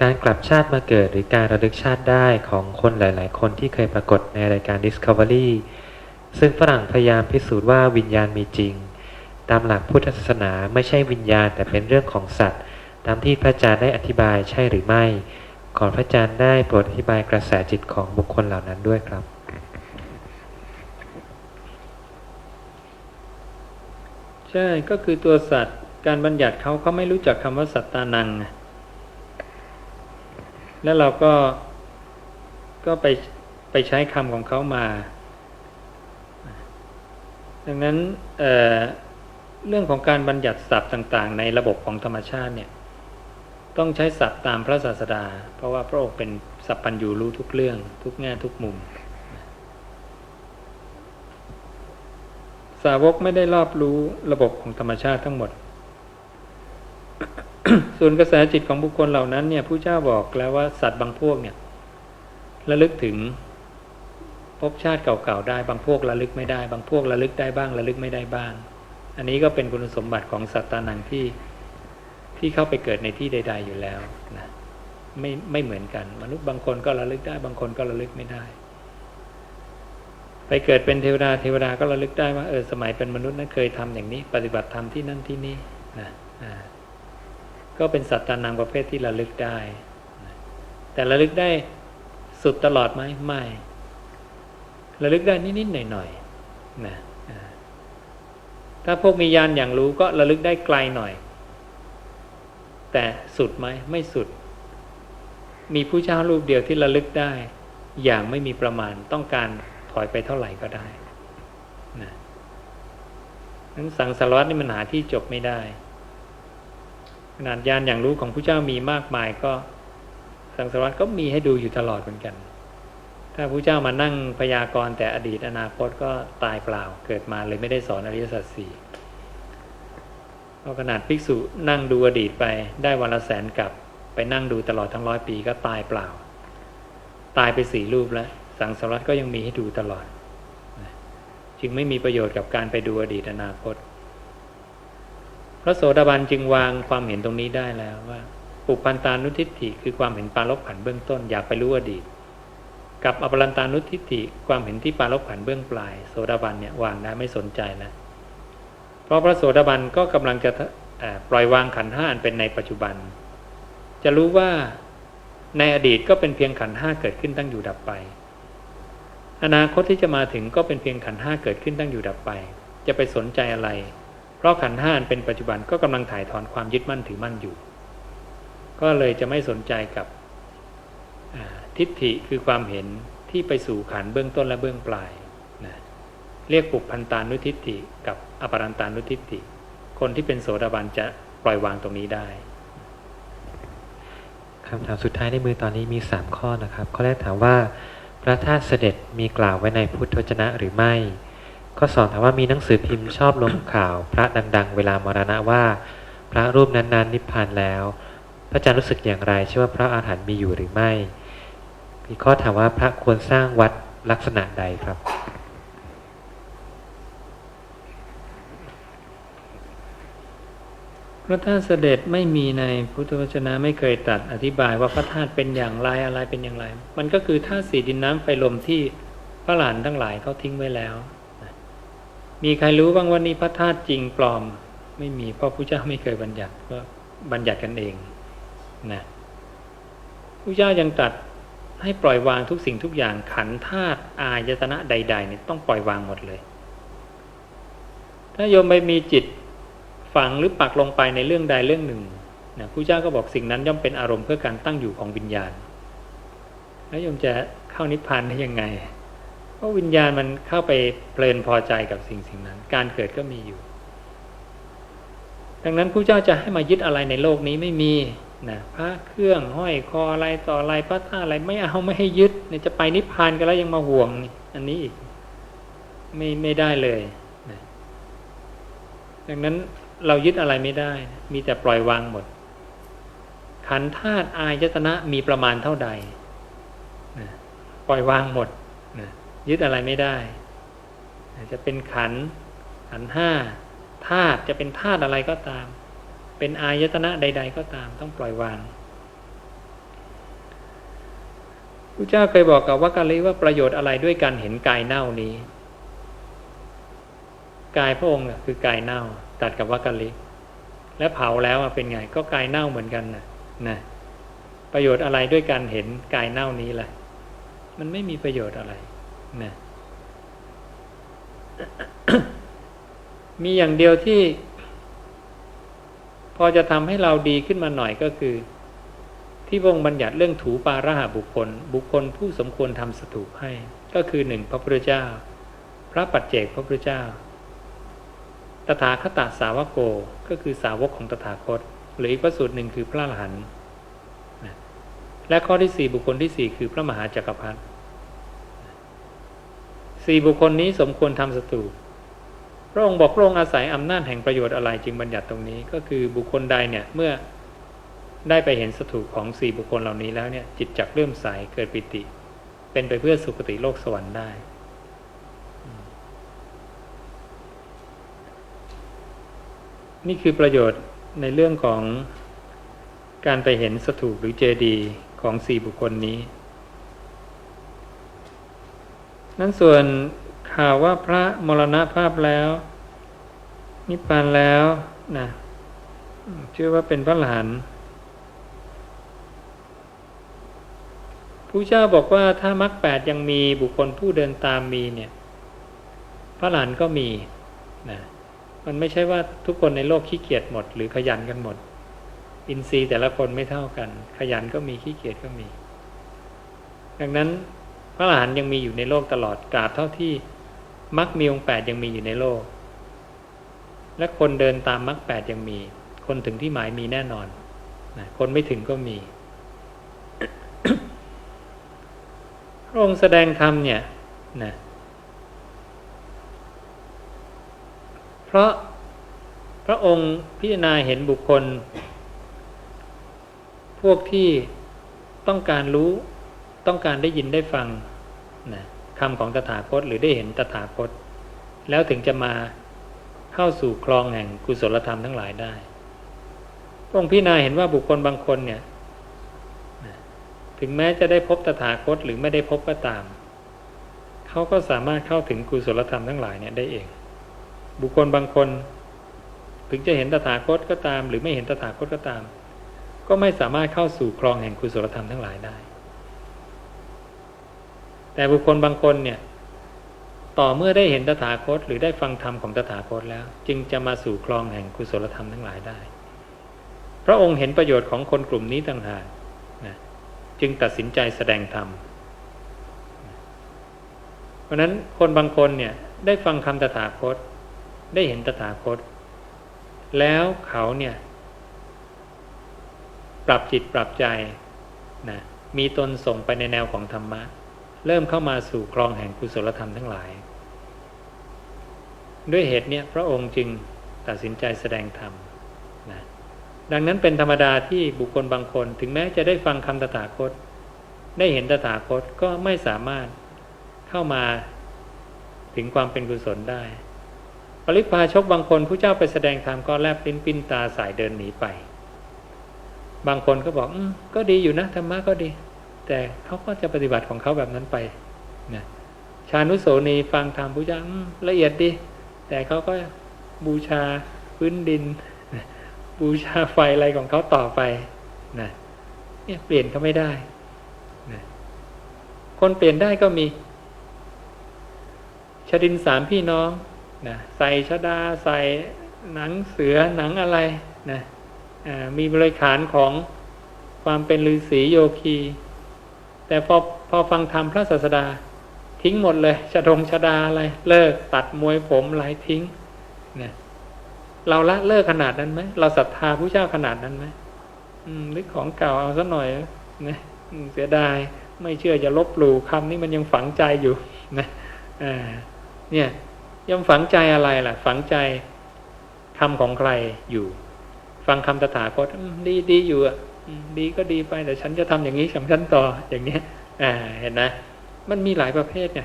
การกลับชาติมาเกิดหรือการระลึกชาติได้ของคนหลาย ๆ คนที่เคยปรากฏในรายการ Discovery ซึ่งฝรั่งพยายามพิสูจน์ว่าวิญญาณมีจริง ตามหลักพุทธศาสนาไม่ใช่วิญญาณแต่เป็นเรื่องของสัตว์ ตามที่พระอาจารย์ได้อธิบายใช่หรือไม่ขอพระอาจารย์ได้โปรดอธิบายกระแสจิตของบุคคลเหล่านั้นด้วยครับ ใช่ก็คือตัวสัตว์ การบัญญัติเขาเขาไม่รู้จักคำว่าสัตตานังไง แล้วเราก็ก็ไปไปใช้คำของเขามา ดังนั้นเเรื่องของการบัญญัติศัพท์ต่าง ๆ ในระบบของธรรมชาติเนี่ย ต้องใช้ศัพท์ตามพระศาสดา เพราะว่าพระองค์เป็นสัพพัญญูรู้ทุกเรื่อง ทุกแง่ทุกมุม สาวกไม่ได้รอบรู้ระบบของธรรมชาติทั้งหมด ส่วนกระแสจิตของบุคคลเหล่านั้นเนี่ยผู้เจ้าบอกแล้วว่าสัตว์บางพวกเนี่ยระลึกถึงภพชาติเก่าๆได้ บางพวกระลึกไม่ได้ บางพวกระลึกได้บ้างระลึกไม่ได้บ้าง อันนี้ก็เป็นคุณสมบัติของสัตตานังที่ที่เข้าไปเกิดในที่ใด ๆ อยู่แล้วนะไม่ไม่เหมือนกัน มนุษย์บางคนก็ระลึกได้ บางคนก็ระลึกไม่ได้ ไปเกิดเป็นเทวดาเทวดาก็ระลึกได้ว่าเออสมัยเป็นมนุษย์นั้นเคยทำอย่างนี้ ปฏิบัติธรรมที่นั่นที่นี่นะอ่า ก็เป็นสัตตานังประเภทที่ระลึกได้ แต่ระลึกได้สุดตลอดไหมไม่ระลึกได้นิดๆหน่อยๆนะถ้าพวกมียานอย่างรู้ก็ระลึกได้ไกลหน่อย แต่สุดไหมไม่สุด มีผู้เจ้ารูปเดียวที่ระลึกได้ อย่างไม่มีประมาณต้องการถอยไปเท่าไหร่ก็ได้นะนั้นสังสารวัตนี่มันหาที่จบไม่ได้ ขนาดยานอย่างรู้ของผู้เจ้ามีมากมายก็สังสารวัตก็มีให้ดูอยู่ตลอดเหมือนกัน ถ้าพระเจ้ามานั่งพยากรณ์แต่อดีตอนาคตก็ตายเปล่า เกิดมาเลยไม่ได้สอนอริยสัจสี่เพราะขนาดภิกษุนั่งดูอดีตไปได้วันละแสนกับ ไปนั่งดูตลอดทั้งร้อยปีก็ตายเปล่า ตายไปสี่รูปแล้ว สังสารวัตก็ยังมีให้ดูตลอด จึงไม่มีประโยชน์กับการไปดูอดีตอนาคต พระโสดาบันจึงวางความเห็นตรงนี้ได้แล้วว่าปุพันตานุทิฏฐิคือความเห็นปาลบผันเบื้องต้นอยากไปรู้อดีต กับอปรันตานุทิฏฐิความเห็นที่ปาลบผันเบื้องปลาย โสดาบันเนี่ยวางได้ไม่สนใจแล้วเพราะพระโสดาบันก็กำลังจะปล่อยวางขันห้าอันเป็นในปัจจุบัน จะรู้ว่าในอดีตก็เป็นเพียงขันห้าเกิดขึ้นตั้งอยู่ดับไป อนาคตที่จะมาถึงก็เป็นเพียงขันห้าเกิดขึ้นตั้งอยู่ดับไป จะไปสนใจอะไร เพราะขันห้านเป็นปัจจุบันก็กำลังถ่ายถอนความยึดมั่นถือมั่นอยู่ ก็เลยจะไม่สนใจกับทิฏฐิคือความเห็นที่ไปสู่ขันเบื้องต้นและเบื้องปลายนะเรียกปุพันตานุทิฏฐิกับอปรันตานุทิฏฐิ คนที่เป็นโสดาบันจะปล่อยวางตรงนี้ได้คำถามสุดท้ายในมือตอนนี้มีสามข้อนะครับ ข้อแรกถามว่า พระธาตุเสด็จมีกล่าวไว้ในพุทธวจนะหรือไม่ ข้อสองถามว่ามีหนังสือพิมพ์ชอบลงข่าว พระดัง ๆ เวลามรณะว่า พระรูปนั้นๆนิพพานแล้ว พระอาจารย์รู้สึกอย่างไรเชื่อว่าพระอาหารหันต์มีอยู่หรือไม่ มีข้อถามว่าพระควรสร้างวัดลักษณะใดครับ พระธาตุเสด็จไม่มีในพุทธวจนะไม่เคยตัดอธิบายว่าพระธาตุเป็นอย่างไรอะไรเป็นอย่างไร มันก็คือธาตุสีดินน้ำไฟลมที่พระหลานทั้งหลายเขาทิ้งไว้แล้ว มีใครรู้บ้างว่านี่พระธาตุจริงปลอม ไม่มีเพราะพระเจ้าไม่เคยบัญญัติก็บัญญัติกันเองนะพระเจ้ายังตัดให้ปล่อยวางทุกสิ่งทุกอย่างขันธาตุอายตนะใดๆเนี่ยต้องปล่อยวางหมดเลย ถ้าโยมไปมีจิตฝังหรือปักลงไปในเรื่องใดเรื่องหนึ่งนะผู้เจ้าก็บอกสิ่งนั้นย่อมเป็นอารมณ์เพื่อการตั้งอยู่ของวิญญาณ แล้วโยมจะเข้านิพพานได้ยังไง ราะวิญญาณมันเข้าไปเพลินพอใจกับสิ่งสิ่งนั้น การเกิดก็มีอยู่ ดังนั้นผู้เจ้าจะให้มายึดอะไรในโลกนี้ไม่มีนะพระเครื่องห้อยคออะไรต่ออะไรพระท่าอะไรไม่เอาไม่ให้ยึดเนี่ยจะไปนิพพานกันแล้วยังมาห่วงอันนี้อีกไม่ไม่ได้เลยนะดังนั้นเรายึดอะไรไม่ได้ มีแต่ปล่อยวางหมด ขันธาตุอายตนะมีประมาณเท่าใดนะปล่อยวางหมดนะ ยึดอะไรไม่ได้ จะเป็นขันขันห้าธาตุจะเป็นธาตุอะไรก็ตาม เป็นอายตนะใด ๆ ก็ตาม ต้องปล่อยวางพระเจ้าเคยบอกกับวักกะลิว่าประโยชน์อะไรด้วยการเห็นกายเน่านี้ กายพระองค์คือกายเน่า ตัดกับวักกะลิและเผาแล้วเป็นไง ก็กายเน่าเหมือนกันนะนะประโยชน์อะไรด้วยการเห็นกายเน่านี้ล่ะ มันไม่มีประโยชน์อะไร นะมีอย่างเดียวที่ พอจะทำให้เราดีขึ้นมาหน่อยก็คือ ที่วงบัญญัติเรื่องถูปาระหาบุคคล บุคคลผู้สมควรทำสถูปให้ ก็คือหนึ่งพระพุทธเจ้า พระปัจเจกพระพุทธเจ้า ตถาคตสาวกโกก็คือสาวกของตถาคต หรืออีกพระสูตรหนึ่งคือพระอรหันต์และข้อที่สี่บุคคลที่สี่คือพระมหาจักรพรรดิ สี่บุคคลนี้สมควรทำสถูพระองค์บอกพระองค์อาศัยอำนาจแห่งประโยชน์อะไรจึงบัญญัติตรงนี้ ก็คือบุคคลใดเนี่ยเมื่อได้ไปเห็นสถูปของสี่บุคคลเหล่านี้แล้วเนี่ยจิตจักเลื่มใสเกิดปิติ เป็นไปเพื่อสุคติโลกสวรรค์ได้ นี่คือประโยชน์ในเรื่องของการไปเห็นสถูปหรือเจดีย์ของสี่บุคคลนี้ นั้นส่วนข่าวว่าพระมรณภาพแล้ว นิพพานแล้วนะเชื่อว่าเป็นพระหลานผู้เจ้าบอกว่าถ้ามรรคแปดยังมีบุคคลผู้เดินตามมีเนี่ย พระหลานก็มีนะมันไม่ใช่ว่าทุกคนในโลกขี้เกียจหมด หรือขยันกันหมด อินทรีย์แต่ละคนไม่เท่ากัน ขยันก็มีขี้เกียจก็มี ดังนั้น พระอรหันต์ยังมีอยู่ในโลกตลอดกราบเท่าที่มรรคมีองค์แปดยังมีอยู่ในโลก และคนเดินตามมรรคแปดยังมี คนถึงที่หมายมีแน่นอนนะคนไม่ถึงก็มีพระองค์แสดงธรรมเนี่ยนะเพราะพระองค์พิจารณาเห็นบุคคล พวกที่ต้องการรู้ ต้องการได้ยินได้ฟังนะคำของตถาคตหรือได้เห็นตถาคต แล้วถึงจะมาเข้าสู่คลองแห่งกุศลธรรมทั้งหลายได้พระองค์พิจารณาเห็นว่าบุคคลบางคนเนี่ยนะถึงแม้จะได้พบตถาคตหรือไม่ได้พบก็ตาม เขาก็สามารถเข้าถึงกุศลธรรมทั้งหลายเนี่ยได้เอง บุคคลบางคน ถึงจะเห็นตถาคตก็ตาม หรือไม่เห็นตถาคตก็ตาม ก็ไม่สามารถเข้าสู่คลองแห่งกุศลธรรมทั้งหลายได้ แต่บุคคลบางคนเนี่ย ต่อเมื่อได้เห็นตถาคต หรือได้ฟังธรรมของตถาคตแล้ว จึงจะมาสู่คลองแห่งกุศลธรรมทั้งหลายได้ พระองค์เห็นประโยชน์ของคนกลุ่มนี้ต่างหากนะจึงตัดสินใจแสดงธรรมเพราะนั้นคนบางคนเนี่ยได้ฟังคำตถาคต ได้เห็นตถาคต แล้วเขาเนี่ยปรับจิตปรับใจนะมีตนส่งไปในแนวของธรรมะ เริ่มเข้ามาสู่คลองแห่งกุศลธรรมทั้งหลาย ด้วยเหตุเนี้ยพระองค์จึงตัดสินใจแสดงธรรมนะดังนั้นเป็นธรรมดาที่บุคคลบางคน ถึงแม้จะได้ฟังคำตถาคต ได้เห็นตถาคตก็ไม่สามารถเข้ามาถึงความเป็นกุศลได้ ปริพาชกบางคนผู้เจ้าไปแสดงธรรมก็แลบลิ้นปิ้นตาสายเดินหนีไป บางคนก็บอกอก็ดีอยู่นะธรรมะก็ดี แต่เขาก็จะปฏิบัติของเขาแบบนั้นไปนะชานุโสนีฟังธรรมผู้เจ้าละเอียดดี แต่เขาก็บูชาพื้นดิน บูชาไฟอะไรของเขาต่อไปนะเนี่ยเปลี่ยนเขาไม่ได้นะคนเปลี่ยนได้ก็มีชดินสามพี่น้องนะใส่ชดาใส่หนังเสือหนังอะไรนะมีบริขารของความเป็นฤาษีโยคี แต่พอพอฟังธรรมพระศาสดา ทิ้งหมดเลยชดงชดาอะไร เลิกตัดมวยผมอะไรทิ้งเนะเราละเลิกขนาดนั้นไหมเราศรัทธาผู้เจ้าขนาดนั้นไหมหรือของเก่าเอาสักหน่อยนะเสียดายไม่เชื่อจะลบหลู่คำนี้มันยังฝังใจอยู่นะเนี่ยย่อมฝังใจอะไรล่ะ ฝังใจคำของใครอยู่ ฟังคำตถาคตดีดีอยู่อะ ดีก็ดีไปแต่ฉันจะทำอย่างนี้สำคัญต่ออย่างเนี้ยอ่าเห็นนะมันมีหลายประเภทไง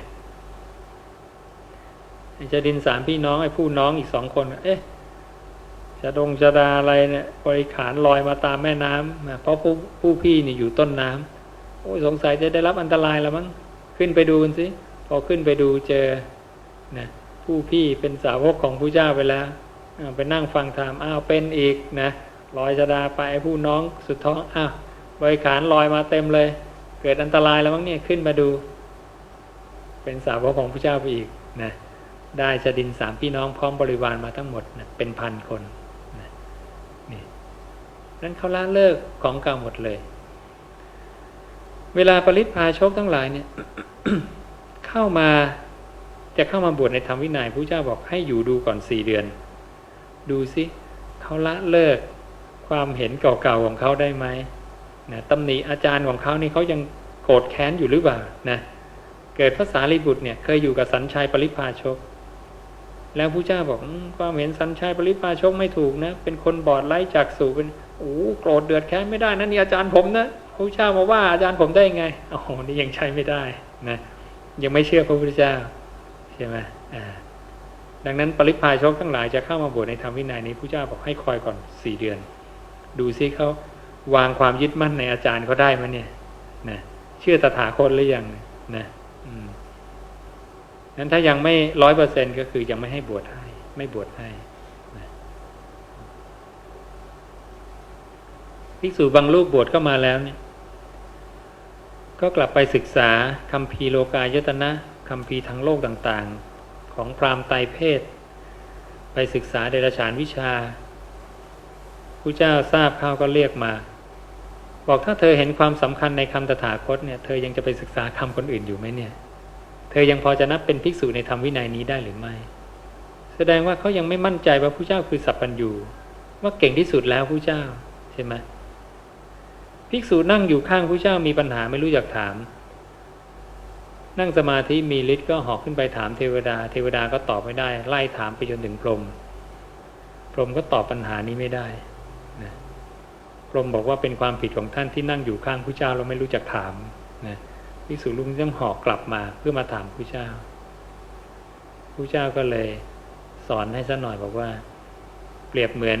จะดินสามพี่น้องไอ้ผู้น้องอีกสองคน เอ๊ะจะดงจะดาอะไรเนี่ยบริขารลอยมาตามแม่น้ำเพราะผู้ผู้พี่นี่อยู่ต้นน้โอ้ยสงสัยจะได้รับอันตรายแล้วมั้งขึ้นไปดูกันสิพอขึ้นไปดูเจอนะผู้พี่เป็นสาวกของผู้เจ้าไปแล้วอ้าวไปนั่งฟังธรรมอ้าวเป็นอีกนะ ลอยชดาไปผู้น้องสุดท้องอ้าวบริขารลอยมาเต็มเลย เกิดอันตรายแล้วมั้งเนี่ยขึ้นมาดู เป็นสาวกของผู้เจ้าไปอีกนะได้ชดินสามพี่น้องพร้อมบริวารมาทั้งหมดนะเป็นพันคนนะนี่นั้นเขาละเลิกของเก่าหมดเลย เวลาปริพาชกทั้งหลายเนี่ย เข้ามาจะเข้ามาบวชในธรรมวินัยพระเจ้าบอกให้อยู่ดูก่อนสี่เดือน ดูสิเขาละเลิก ความเห็นเก่าๆของเขาได้ไหมนะตำหนิอาจารย์ของเขานี่เขายังโกรธแค้นอยู่หรือเปล่านะเกิดภาษาลีบุตรเนี่ยเคยอยู่กับสัญชัยปริพาชก แล้วพระเจ้าบอกความเห็นสัญชัยปริพาชกไม่ถูกนะ เป็นคนบอดไร้จากสู่เป็นโอ้โกรธเดือดแค้นไม่ได้นะนี่อาจารย์ผมนะพระเจ้ามาว่าอาจารย์ผมได้ไงโอ้โหนี่ยังใช้ไม่ได้นะยังไม่เชื่อพระพุทธเจ้าใช่ไหมอ่าดังนั้นปริพาชกทั้งหลายจะเข้ามาบวชในธรรมวินัยนี้พระเจ้าบอกให้คอยก่อนสี่เดือน ดูซิเขาวางความยึดมั่นในอาจารย์เขาได้ไหมเนี่ยนะเชื่อตถาคตหรือยังนะนั้นถ้ายังไม่ร้อยเปอร์เซ็นก็คือยังไม่ให้บวชให้ ไม่บวชให้นะภิกษุบางรูปบวชเข้ามาแล้วเนี่ย ก็กลับไปศึกษาคำพีโลกายตนะคำพีร์ทางโลกต่างๆ ของพรามไตรเพศ ไปศึกษาเดรัจฉานวิชา ผู้เจ้าทราบเข้าก็เรียกมา บอกถ้าเธอเห็นความสำคัญในคำตถาคตเนี่ย เธอยังจะไปศึกษาคำคนอื่นอยู่ไหมเนี่ย เธอยังพอจะนับเป็นภิกษุในธรรมวินัยนี้ได้หรือไม่ แสดงว่าเขายังไม่มั่นใจว่าผู้เจ้าคือสัพพัญญูว่าเก่งที่สุดแล้วผู้เจ้าใช่ไหมภิกษุนั่งอยู่ข้างผู้เจ้ามีปัญหาไม่รู้จักถาม นั่งสมาธิมีฤทธิ์ก็หอกขึ้นไปถามเทวดา เทวดาก็ตอบไม่ได้ ไล่ถามไปจนถึงพรหมพรหมก็ตอบปัญหานี้ไม่ได้ พรมบอกว่าเป็นความผิดของท่านที่นั่งอยู่ข้างผู้เจ้าเราไม่รู้จักถามนะภิกษุลุงต้องหอกกลับมาเพื่อมาถามผู้เจ้าผู้เจ้าก็เลยสอนให้สักหน่อยบอกว่า เปรียบเหมือน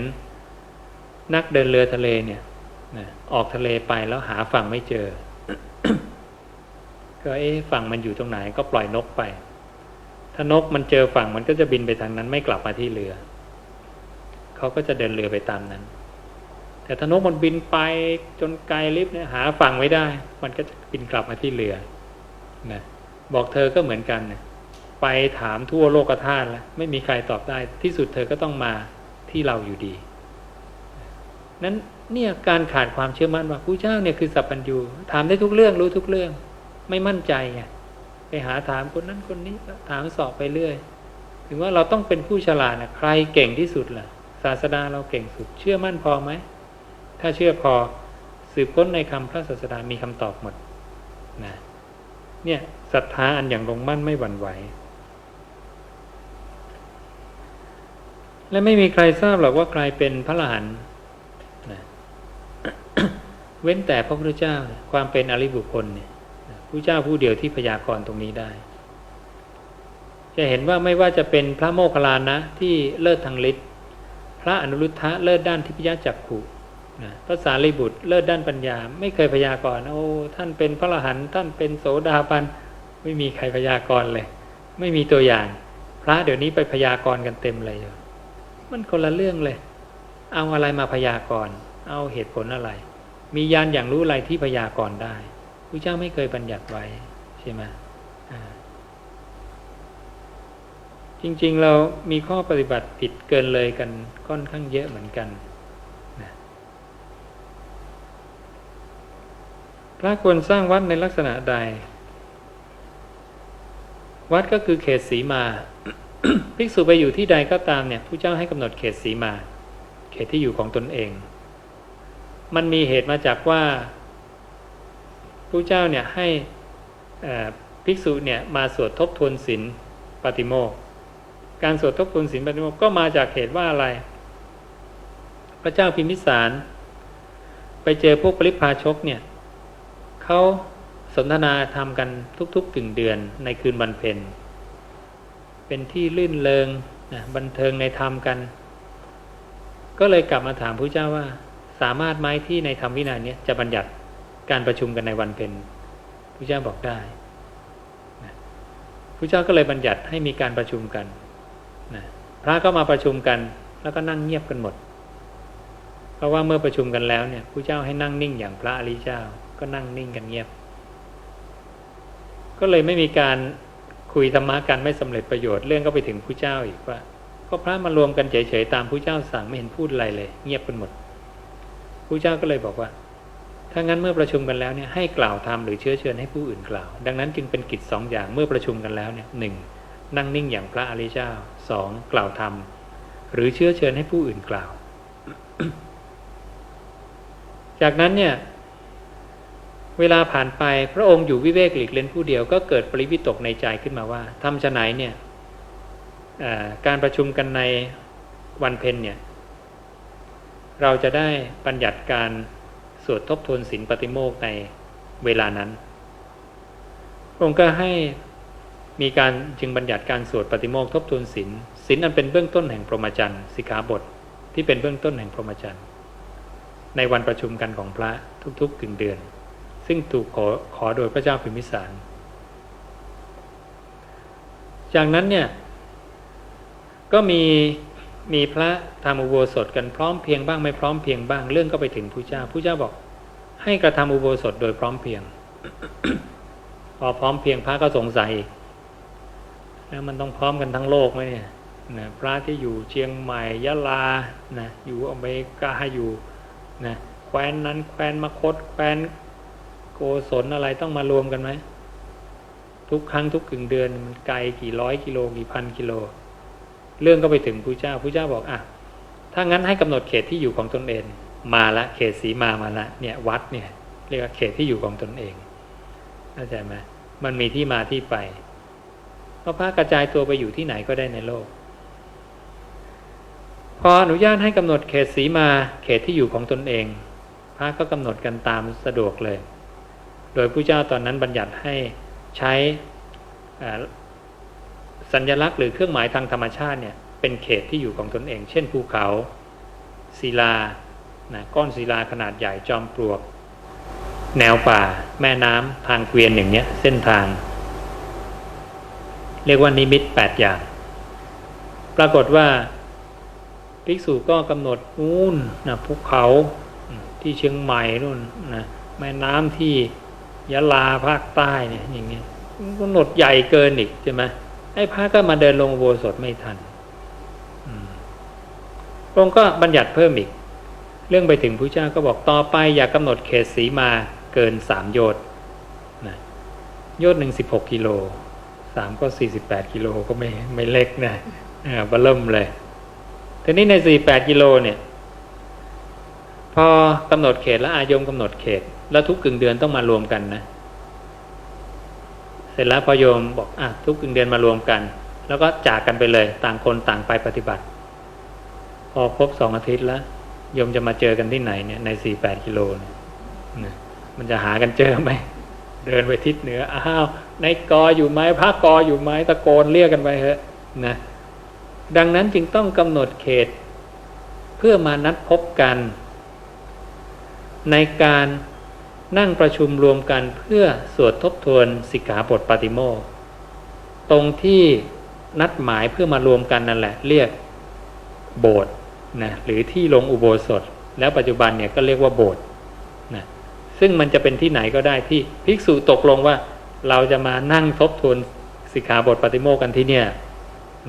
นักเดินเรือทะเลเนี่ยนะออกทะเลไปแล้วหาฝั่งไม่เจอ ก็เอ๊ะฝั่งมันอยู่ตรงไหนก็ปล่อยนกไป ถ้านกมันเจอฝั่งมันก็จะบินไปทางนั้นไม่กลับมาที่เรือ เขาก็จะเดินเรือไปตามนั้น แต่ถ้านกมันบินไปจนไกลลิฟเนี่ยหาฝั่งไม่ได้ มันก็จะบินกลับมาที่เรือนะบอกเธอก็เหมือนกันนะไปถามทั่วโลกธาตุแล้วไม่มีใครตอบได้ ที่สุดเธอก็ต้องมาที่เราอยู่ดี นั้นเนี่ยการขาดความเชื่อมั่นว่าผู้เจ้าเนี่ยคือสัพพัญญูถามได้ทุกเรื่องรู้ทุกเรื่อง ไม่มั่นใจไงไปหาถามคนนั้นคนนี้ถามสอบไปเรื่อย ถึงว่าเราต้องเป็นผู้ฉลาดนะใครเก่งที่สุดล่ะ ศาสดาเราเก่งสุด เชื่อมั่นพอไหม ถ้าเชื่อพอสืบค้นในคำพระศาสดามีคำตอบหมดนะเนี่ยศรัทธาอันอย่างลงมั่นไม่หวั่นไหว และไม่มีใครทราบหรอกว่าใครเป็นพระอรหันนะเว้นแต่พระพุทธเจ้าความเป็นอริบุคคลเนี่ยพระเจ้าผู้เดียวที่พยากรณ์ตรงนี้ได้ จะเห็นว่าไม่ว่าจะเป็นพระโมคคัลลานะที่เลิศทางฤทธิ์พระอนุรุทธะเลิศด้านทิพยจักขุ นะพระสารีบุตรเลิศด้านปัญญา ไม่เคยพยากรณ์โอ้ท่านเป็นพระอรหันต์ท่านเป็นโสดาบันไม่มีใครพยากรณ์เลย ไม่มีตัวอย่าง พระเดี๋ยวนี้ไปพยากรณ์กันเต็มเลยมันคนละเรื่องเลย เอาอะไรมาพยากรณ์เอาเหตุผลอะไร มียานอย่างรู้อะไรที่พยากรณ์ได้พระเจ้าไม่เคยบัญญัติไว้ใช่ไหมจริงๆเรามีข้อปฏิบัติผิดเกินเลยกันค่อนข้างเยอะเหมือนกันนะ พระควรสร้างวัดในลักษณะใด วัดก็คือเขตสีมา ภิกษุไปอยู่ที่ใดก็ตามเนี่ยผู้เจ้าให้กำหนดเขตสีมา เขตที่อยู่ของตนเอง มันมีเหตุมาจากว่าพระเจ้าเนี่ยให้ภิกษุเนี่ยมาสวดทบทวนศีลปฏิโมกการสวดทบทวนศีลปฏิโมกก็มาจากเหตุว่าอะไร พระเจ้าพิมพิสาร ไปเจอพวกปริพาชกเนี่ย เขาสนทนาทำกันทุกๆกึ่งเดือนในคืนวันเพ็ญเป็นที่ลื่นเลงนะบันเทิงในธรรมกัน ก็เลยกลับมาถามพระเจ้าว่า สามารถไหมที่ในธรรมวินัยนี้จะบัญญัติการประชุมกันในวันเพ็ญพระเจ้าบอกได้นะพระเจ้าก็เลยบัญญัติให้มีการประชุมกันนะพระก็มาประชุมกัน แล้วก็นั่งเงียบกันหมด เพราะว่าเมื่อประชุมกันแล้วเนี่ยพระเจ้าให้นั่งนิ่งอย่างพระอริยเจ้า ก็นั่งนิ่งกันเงียบ ก็เลยไม่มีการคุยธรรมะกันไม่สำเร็จประโยชน์เรื่องก็ไปถึงผู้เจ้าอีกว่า ก็พระมารวมกันเฉยๆตามผู้เจ้าสั่งไม่เห็นพูดอะไรเลย เงียบกันหมดผู้เจ้าก็เลยบอกว่าถ้างั้นเมื่อประชุมกันแล้วเนี่ยให้กล่าวธรรมหรือเชื้อเชิญให้ผู้อื่นกล่าว ดังนั้นจึงเป็นกิจสองอย่างเมื่อประชุมกันแล้วเนี่ยหนึ่งนั่งนิ่งอย่างพระอริยเจ้าสองกล่าวธรรมหรือเชื้อเชิญให้ผู้อื่นกล่าว จากนั้นเนี่ย เวลาผ่านไปพระองค์อยู่วิเวกหลีกเล่นผู้เดียวก็เกิดปริวิตกในใจขึ้นมาว่าทำฉะไหนเนี่ยการประชุมกันในวันเพ็ญเนี่ยเราจะได้บัญญัติการสวดทบทวนศีลปฏิโมกในเวลานั้นพระองค์ก็ให้มีการจึงบัญญัติการสวดปฏิโมกทบทวนศีลศีลอันเป็นเบื้องต้นแห่งพรหมจรรย์สิกขาบทที่เป็นเบื้องต้นแห่งพรหมจรรย์ในวันประชุมกันของพระทุกๆกึ่งเดือน ซึ่งถูกขอขอโดยพระเจ้าพิมพิสาร จากนั้นเนี่ย ก็มีมีพระทำอุโบสถกันพร้อมเพียงบ้างไม่พร้อมเพียงบ้างเรื่องก็ไปถึงผู้เจ้าผู้เจ้าบอก ให้กระทำอุโบสถโดยพร้อมเพียง พอพร้อมเพียงพระก็สงสัยแล้วมันต้องพร้อมกันทั้งโลกไหมเนี่ยนะพระที่อยู่เชียงใหม่ยะลานะอยู่อเมริกาอยู่นะแคว้นนั้นแคว้นมคตแคว้น กศลอะไรต้องมารวมกันไหม ทุกครั้งทุกกึ่งเดือนมันไกลกี่ร้อยกิโลกี่พันกิโล เรื่องก็ไปถึงผู้เจ้าผู้เจ้าบอกอะถ้างั้นให้กำหนดเขตที่อยู่ของตนเอง มาละเขตสีมามาละเนี่ยวัดเนี่ยเรียกว่าเขตที่อยู่ของตนเองเข้าใจไหมมันมีที่มาที่ไปเพราะพระกระจายตัวไปอยู่ที่ไหนก็ได้ในโลก พออนุญาตให้กำหนดเขตสีมาเขตที่อยู่ของตนเอง พระก็กำหนดกันตามสะดวกเลย โดยผู้เจ้าตอนนั้นบัญญัติให้ใช้สัญลักษณ์หรือเครื่องหมายทางธรรมชาติเนี่ยเป็นเขตที่อยู่ของตนเอง เช่นภูเขาศิลานะก้อนศิลาขนาดใหญ่จอมปลวก แนวป่า แม่น้ำทางเกวียนอย่างเนี้ยเส้นทาง เรียกว่านิมิตแปดอย่าง ปรากฏว่าภิกษุก็กำหนดนู่นนะภูเขาที่เชียงใหม่นู่นนะแม่น้ำที่ ยะลาภาคใต้เนี่ยอย่างเงี้ยกำหนดใหญ่เกินอีกใช่ไหมไอ้พระก็มาเดินลงโบสถไม่ทันพระองค์ก็บัญญัติเพิ่มอีก เรื่องไปถึงพระเจ้าก็บอกต่อไป อย่ากำหนดเขตสีมาเกินสามโยชน์นะโยชน์หนึ่งสิบหกกิโลสามก็สี่สิบแปดกิโลก็ไม่ไม่เล็กนะอ่าเริ่มเลยทีนี้ในสี่แปดกิโลเนี่ย อกำหนดเขตแล้วอายมกำหนดเขต แล้วทุกกึ่งเดือนต้องมารวมกันนะ เสร็จแล้วพอโยมบอกอะทุกกึ่งเดือนมารวมกัน แล้วก็จากกันไปเลย ต่างคนต่างไปปฏิบัติ พอครบสองอาทิตย์แล้วโยมจะมาเจอกันที่ไหนเนี่ยในสี่แปดกิโลเนี่ยมันจะหากันเจอไหมเดินไปทิศเหนืออ้าวในกออยู่ไหมพระกออยู่ไหมตะโกนเรียกกันไปเถอะนะดังนั้นจึงต้องกำหนดเขต เพื่อมานัดพบกัน ในการนั่งประชุมรวมกันเพื่อสวดทบทวนสิกขาบทปฏิโมกตรงที่นัดหมายเพื่อมารวมกันนั่นแหละ เรียกโบสถ์นะหรือที่ลงอุโบสถ แล้วปัจจุบันเนี่ยก็เรียกว่าโบสถ์นะซึ่งมันจะเป็นที่ไหนก็ได้ที่ภิกษุตกลงว่าเราจะมานั่งทบทวนสิกขาบทปฏิโมกกันที่เนี่ย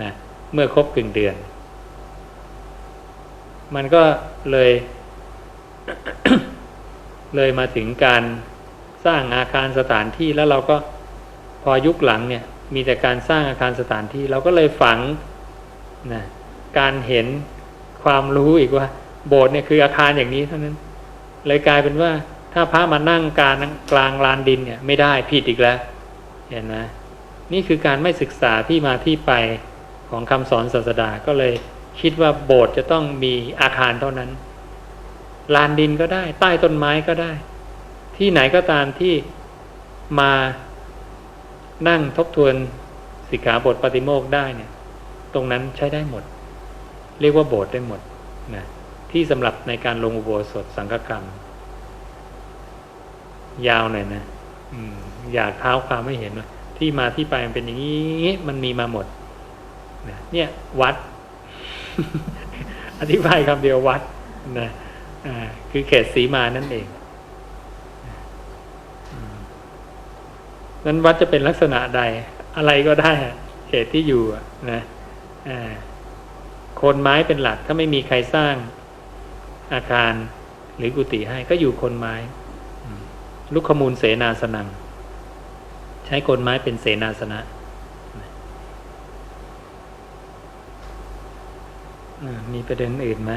นะเมื่อครบกึ่งเดือน มันก็เลย เลยมาถึงการสร้างอาคารสถานที่แล้วเราก็พอยุคหลังเนี่ยมีแต่การสร้างอาคารสถานที่ เราก็เลยฝังนะการเห็นความรู้อีกว่า โบสถ์เนี่ยคืออาคารอย่างนี้เท่านั้น เลยกลายเป็นว่าถ้าพระมานั่งกลางกลางลานดินเนี่ยไม่ได้ผิดอีกแล้ว เห็นไหมนี่คือการไม่ศึกษาที่มาที่ไปของคำสอนศาสดาก็เลยคิดว่าโบสถ์จะต้องมีอาคารเท่านั้น ลานดินก็ได้ ใต้ต้นไม้ก็ได้ ที่ไหนก็ตามที่มานั่งทบทวนสิกขาบทปฏิโมกได้เนี่ย ตรงนั้นใช้ได้หมด เรียกว่าโบสถ์ได้หมดนะที่สำหรับในการลงอุโบสถสังฆกรรม ยาวหน่อยนะอยากเท้าความไม่เห็นว่าที่มาที่ไปมันเป็นอย่างนี้มันมีมาหมดนะเนี่ยวัด อธิบายคำเดียววัดนะ คือเขตสีมานั่นเองนั้นวัดจะเป็นลักษณะใด อะไรก็ได้เขตที่อยู่นะโคนไม้เป็นหลัก ถ้าไม่มีใครสร้างอาคารหรือกุฏิให้ก็อยู่โคนไม้ลูกขมูลเสนาสนัง ใช้โคนไม้เป็นเสนาสนะมีประเด็นอื่นไหม